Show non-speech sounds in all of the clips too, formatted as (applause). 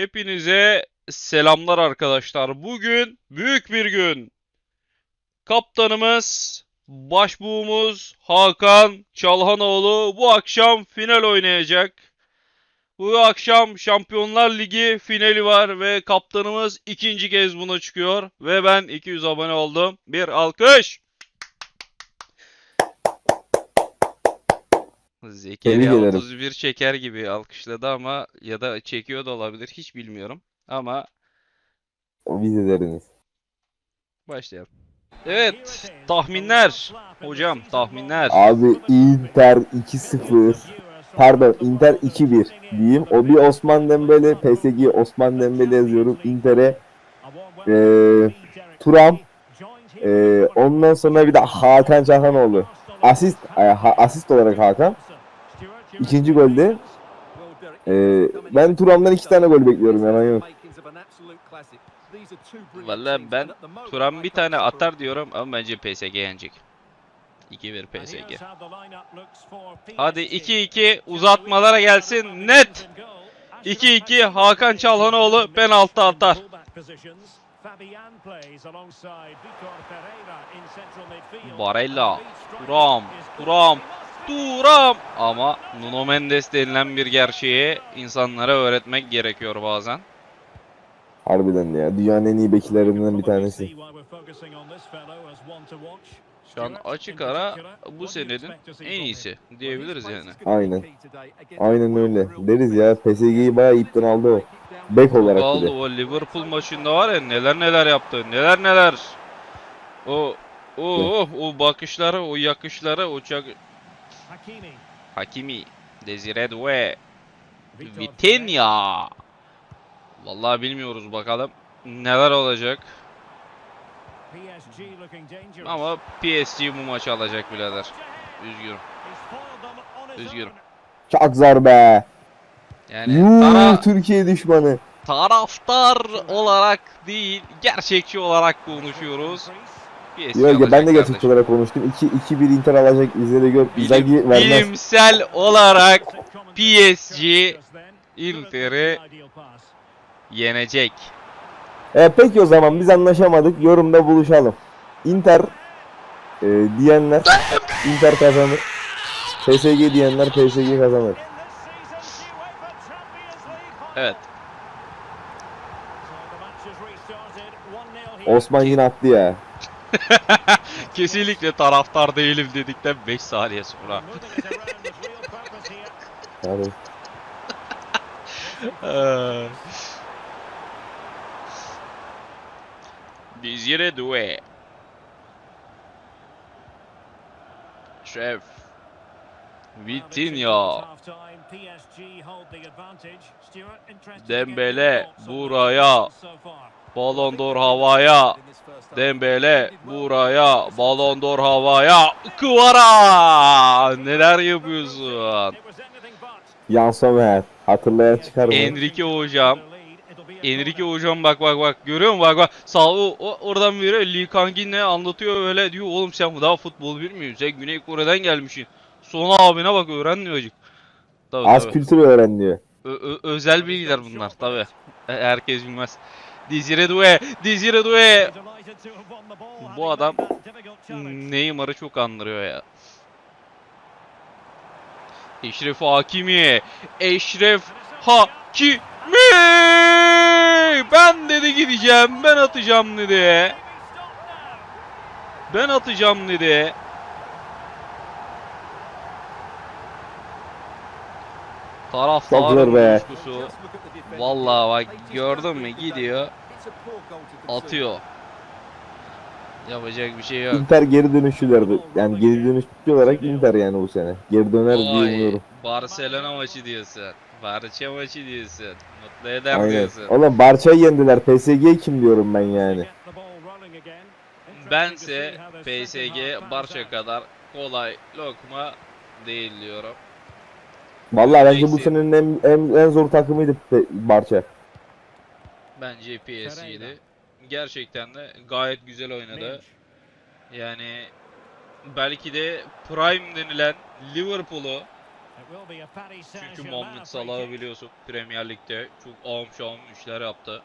Hepinize selamlar arkadaşlar. Bugün büyük bir gün. Kaptanımız, başbuğumuz Hakan Çalhanoğlu bu akşam final oynayacak. Bu akşam Şampiyonlar Ligi finali var ve kaptanımız ikinci kez buna çıkıyor. Ve ben 200 abone oldum. Bir alkış. Zekeriya ederim. 31 çeker gibi alkışladı ama ya da çekiyor da olabilir hiç bilmiyorum. Ama Vizeleriniz. başlayalım. Evet, tahminler. Hocam, tahminler. Abi Inter 2-0. Pardon Inter 2-1 diyeyim. O bir Osman Dembele, PSG Osman Dembele yazıyorum. Inter'e eee Turam. eee, ondan sonra bir de Hakan Çalhanoğlu. Asist, e, ha- asist olarak Hakan. İkinci golde. eee, ben Turam'dan iki tane gol bekliyorum yalan yok. Vallahi ben Turan bir tane atar diyorum ama bence PSG yenecek. 2-1 PSG. Hadi 2-2 uzatmalara gelsin net. 2-2 Hakan Çalhanoğlu penaltı atar. Barella, Turam, Turam, Turam. Ama Nuno Mendes denilen bir gerçeği insanlara öğretmek gerekiyor bazen. Harbiden ya. Dünyanın en iyi bekilerinden bir tanesi. Şu an açık ara bu senenin en iyisi diyebiliriz yani. Aynen. Aynen öyle. Deriz ya PSG'yi bayağı ipten aldı o. Bek olarak Vallahi de. o Liverpool maçında var ya neler neler yaptı. Neler neler. O o o bakışları, o yakışları, o çak... Hakimi, Desire Doué, Vitinha. Vallahi bilmiyoruz bakalım neler olacak. Ama PSG bu maçı alacak birader. Üzgünüm. Üzgünüm. Çok zor be. Yani Yuh tara- Türkiye düşmanı. taraftar olarak değil, gerçekçi olarak konuşuyoruz. Yok ya ben de alacak gerçek kardeşim. olarak konuştum. 2 2-1 Inter alacak. İzleri gör. Bilim- vermez. bilimsel olarak PSG Inter'i yenecek. E, peki o zaman biz anlaşamadık. Yorumda buluşalım. Inter e, diyenler Inter kazanır. PSG diyenler PSG kazanır. Evet. Osman yine attı ya. (laughs) Kesinlikle taraftar değilim dedikten 5 saniye sonra. (laughs) Ee, Desire Doué. Şef. Vitinha. Dembele buraya. Ballon d'Or havaya. Dembele buraya. Ballon d'Or havaya. Kıvara. Neler yapıyorsun? Yan Sommer. Hatırlayan çıkar mı? Enrique hocam. Enrique hocam bak bak bak görüyor musun bak bak sağ o, o- oradan biri Lee Kangin ne anlatıyor öyle diyor oğlum sen daha futbol bilmiyorsun sen Güney Kore'den gelmişsin. Sonra abine bak öğren diyor çocuk. Tabii, Az tabii. kültür öğren diyor. Ö- özel bilgiler bunlar tabi. Herkes bilmez. Desire Doué, Desire Doué. Bu adam Neymar'ı çok andırıyor ya. Eşref Hakimi. Eşref Hakimi. Ben dedi gideceğim. Ben atacağım dedi. Ben atacağım dedi. Zor be. coşkusu. Vallahi bak gördün mü gidiyor. Atıyor. Yapacak bir şey yok. Inter geri dönüşçülerdi. Yani geri dönüşçü olarak Inter yani bu sene. Geri döner Oy, umuyorum. Barcelona maçı diyorsun. Barça maçı diyorsun. Mutlu eder Aynen. diyorsun. Oğlum Barça'yı yendiler. PSG kim diyorum ben yani. Bense PSG Barça kadar kolay lokma değil diyorum. Vallahi bence bu Eksi. senenin en, en, en zor takımıydı Pe- Barça. Bence PSG'di. Gerçekten de gayet güzel oynadı. Yani belki de Prime denilen Liverpool'u Çünkü Muhammed Salah'ı biliyorsun Premier Lig'de çok ağım şahım işler yaptı.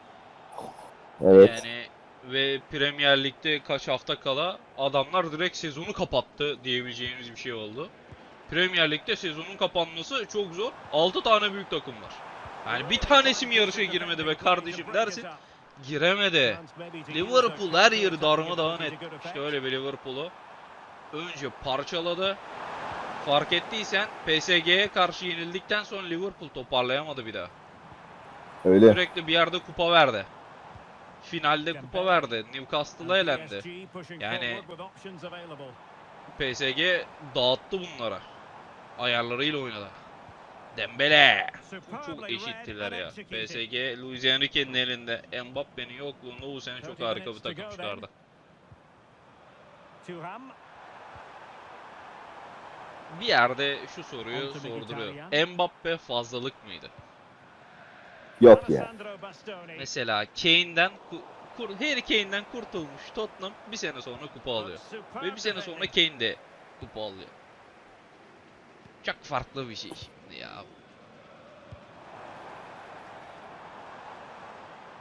Evet. Yani ve Premier Lig'de kaç hafta kala adamlar direkt sezonu kapattı diyebileceğimiz bir şey oldu. Premier Lig'de sezonun kapanması çok zor. 6 tane büyük takım var. Yani bir tanesi mi yarışa girmedi be kardeşim dersin. Giremedi. Liverpool her yeri darmadağın etti. İşte öyle bir Liverpool'u önce parçaladı. Fark ettiysen PSG'ye karşı yenildikten sonra Liverpool toparlayamadı bir daha. Öyle. Sürekli bir yerde kupa verdi. Finalde kupa verdi. Newcastle'a elendi. Yani- PSG dağıttı bunlara. Ayarlarıyla oynadı. Dembele. Çok eşittiler ya. PSG, Luis Enrique'nin elinde. Mbappe'nin yokluğunda bu sene çok harika bir takım çıkardı. Bir yerde şu soruyu sorduruyor. Mbappe fazlalık mıydı? Yok ya. Mesela Kane'den ku- kur, Harry Kane'den kurtulmuş Tottenham bir sene sonra kupa alıyor. Ve bir sene sonra Kane de kupa alıyor. Çok farklı bir şey şimdi ya.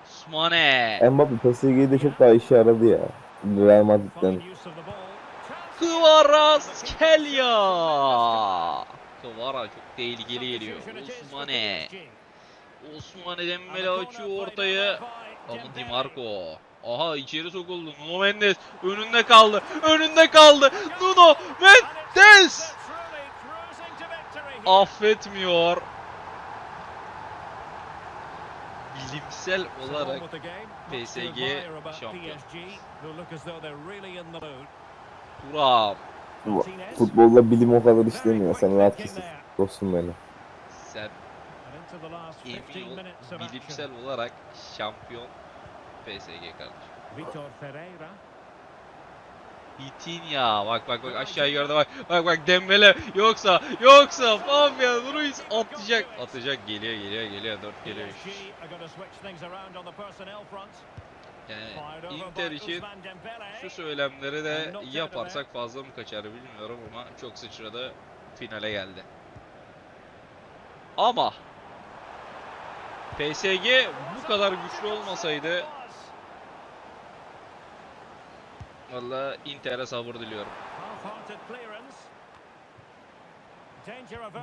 Osmane. Mbappe PSG'de çok daha işe yaradı ya. Real Madrid'den. Kvaratskhelia. Kvara çok tehlikeli geliyor. Osmane. Osmane Dembele açıyor ortayı. Ama Di Marco. Aha içeri sokuldu. Nuno Mendes önünde kaldı. Önünde kaldı. Nuno Mendes affetmiyor. Bilimsel olarak PSG şampiyon. Turam. Futbolda bilim o kadar işlemiyor. Sen rahat kesin. Dostum benim. Sen emin ol bilimsel olarak şampiyon PSG kardeşim. Vitor Ferreira. Vitinha bak bak bak aşağı gördü bak. Bak bak Dembele. Yoksa yoksa Fabian Ruiz atacak. Atacak. Geliyor geliyor geliyor. 4 geliyor. Yani Inter için şu söylemleri de yaparsak fazla mı kaçar bilmiyorum ama çok sıçradı finale geldi. Ama PSG bu kadar güçlü olmasaydı valla Inter'e sabır diliyorum.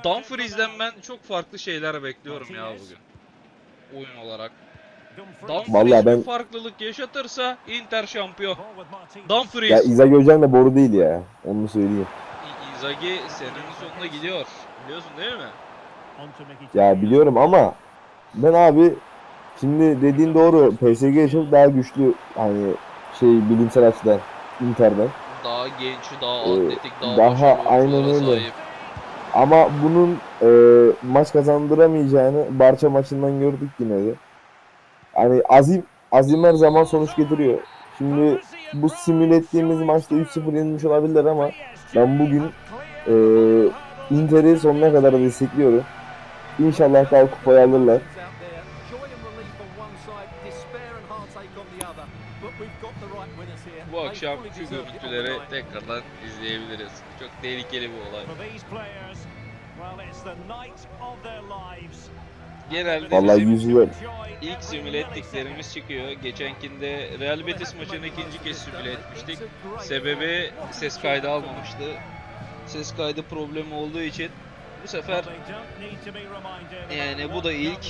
Dumfries'den ben çok farklı şeyler bekliyorum ya bugün. Oyun olarak. Dumfries. Dumfries Vallahi ben- farklılık yaşatırsa Inter şampiyon. Martinez. Ya Dumfries. İzak Hocam da boru değil ya. Onu söyleyeyim. Inzaghi senenin sonunda gidiyor. Biliyorsun değil mi? Ya biliyorum ama ben abi şimdi dediğin doğru. PSG çok daha güçlü hani şey bilimsel açıdan Inter'den. Daha genç, daha Ee, atletik, daha, daha aynen öyle. sahip. Ama bunun e, maç kazandıramayacağını Barça maçından gördük yine de. Hani azim azim her zaman sonuç getiriyor. Şimdi bu simüle ettiğimiz maçta 3-0 yenilmiş olabilirler ama ben bugün e, Inter'i sonuna kadar destekliyorum. İnşallah daha kupayı alırlar. Akşam şu görüntüleri tekrardan izleyebiliriz. Çok tehlikeli bir olay. Genelde Vallahi yüzüyor. ilk simüle ettiklerimiz çıkıyor. Geçenkinde Real Betis maçını ikinci kez simüle etmiştik. Sebebi ses kaydı almamıştı. Ses kaydı problemi olduğu için bu sefer Yani bu da ilk.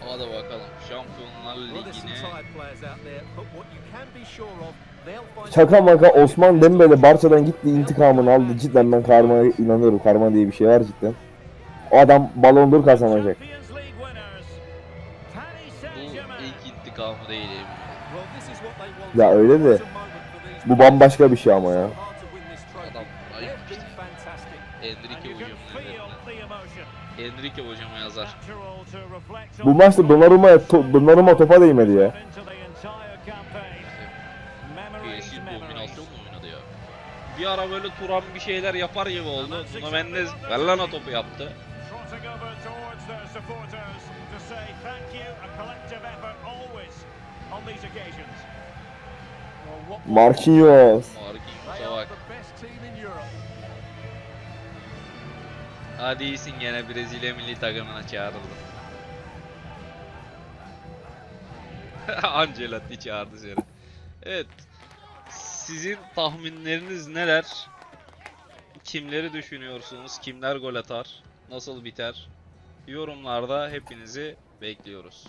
Hadi bakalım Şampiyonlar Ligi'ne Şaka maka Osman Dembele Barça'dan gitti intikamını aldı. Cidden ben karmaya inanıyorum. Karma diye bir şey var cidden. O adam Ballon d'Or kazanacak. bu ilk intikamı değil. Ya öyle de bu bambaşka bir şey ama ya. Enrique hocama yazar. Bu maçta Donnarumma, to, Donnarumma topa değmedi ya. PSG kombinasyon mu oynadı ya? Bir ara böyle Turan bir şeyler yapar gibi oldu. Nuno Mendes o topu yaptı. Trotting Hadi iyisin gene Brezilya milli takımına çağrıldı. (laughs) Ancelotti çağırdı seni. Evet. Sizin tahminleriniz neler? Kimleri düşünüyorsunuz? Kimler gol atar? Nasıl biter? Yorumlarda hepinizi bekliyoruz.